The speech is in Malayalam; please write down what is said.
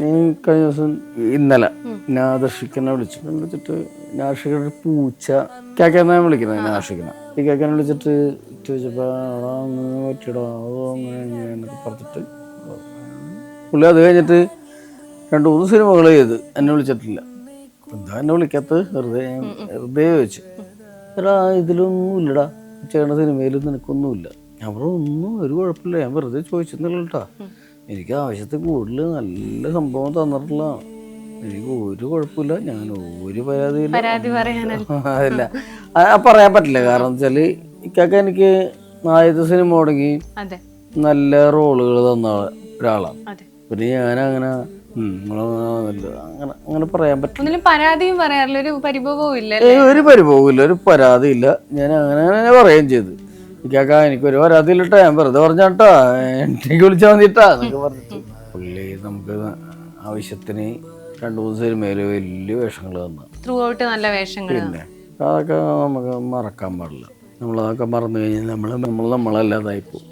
ഞാൻ കഴിഞ്ഞ ദിവസം ഇന്നലെ നാദർഷിക്കനെ വിളിച്ചു വിളിച്ചിട്ട് നാഷികയുടെ പൂച്ച. കേക്കെന്നാ വിളിക്കുന്നത് നാഷിക്കനെ ഈ കേക്കാനെ വിളിച്ചിട്ട് ചോദിച്ചപ്പോൾ അങ്ങനെ പറ്റിയടാ? അതോ അങ്ങനെ എന്നൊക്കെ പറഞ്ഞിട്ട് പുള്ളി അത് കഴിഞ്ഞിട്ട് രണ്ട് മൂന്ന് സിനിമകൾ ചെയ്ത് എന്നെ വിളിച്ചിട്ടില്ല. എന്താ എന്നെ വിളിക്കാത്ത വെറുതെ ഹൃദയം വെറുതെ ചോദിച്ചു. എടാ ഇതിലൊന്നും ഇല്ലടാ. ചെയ്യണ സിനിമയിൽ നിനക്കൊന്നുമില്ല. ഞാൻ പറഞ്ഞു ഒന്നും ഒരു കുഴപ്പമില്ല. ഞാൻ വെറുതെ ചോദിച്ചെന്നുള്ളൂ കേട്ടാ എനിക്ക് ആവശ്യത്തിൽ കൂടുതൽ നല്ല സംഭവം തന്നിട്ടുള്ളതാണ് എനിക്ക് ഒരു കുഴപ്പമില്ല. ഞാൻ ഒരു പരാതിയില്ല. അല്ല പറയാൻ പറ്റില്ല. കാരണം വെച്ചാൽ ഇക്കൊക്കെ എനിക്ക് ആദ്യത്തെ സിനിമ തുടങ്ങി നല്ല റോളുകൾ തന്ന ഒരാളാണ് പിന്നെ ഞാൻ അങ്ങനെ. അങ്ങനെ അങ്ങനെ പറയാൻ പറ്റില്ല. പരാതിയും പറയാറില്ല. ഒരു പരിഭവവും ഇല്ല ഒരു പരിഭവമില്ല ഒരു പരാതിയില്ല. ഞാൻ അങ്ങനെ അങ്ങനെ പറയുകയും ചെയ്തു. ഇക്കാക്ക എനിക്കൊരു പരാതിയില്ലട്ടാ ഞാൻ വെറുതെ പറഞ്ഞാട്ടാ. എനിക്ക് വിളിച്ചാൽ മതിട്ടാ. എന്നൊക്കെ പറഞ്ഞിട്ട്. പുള്ളി നമുക്ക് ആവശ്യത്തിന് രണ്ടു മൂന്ന് സിനിമയിൽ വലിയ വേഷങ്ങൾ തന്നു. ത്രൂ ഔട്ട് നല്ല വേഷങ്ങൾ പിന്നെ അതൊക്കെ നമുക്ക് മറക്കാൻ പാടില്ല. നമ്മളതൊക്കെ മറന്നു കഴിഞ്ഞാൽ നമ്മൾ നമ്മൾ നമ്മളല്ലാതായി പോകും.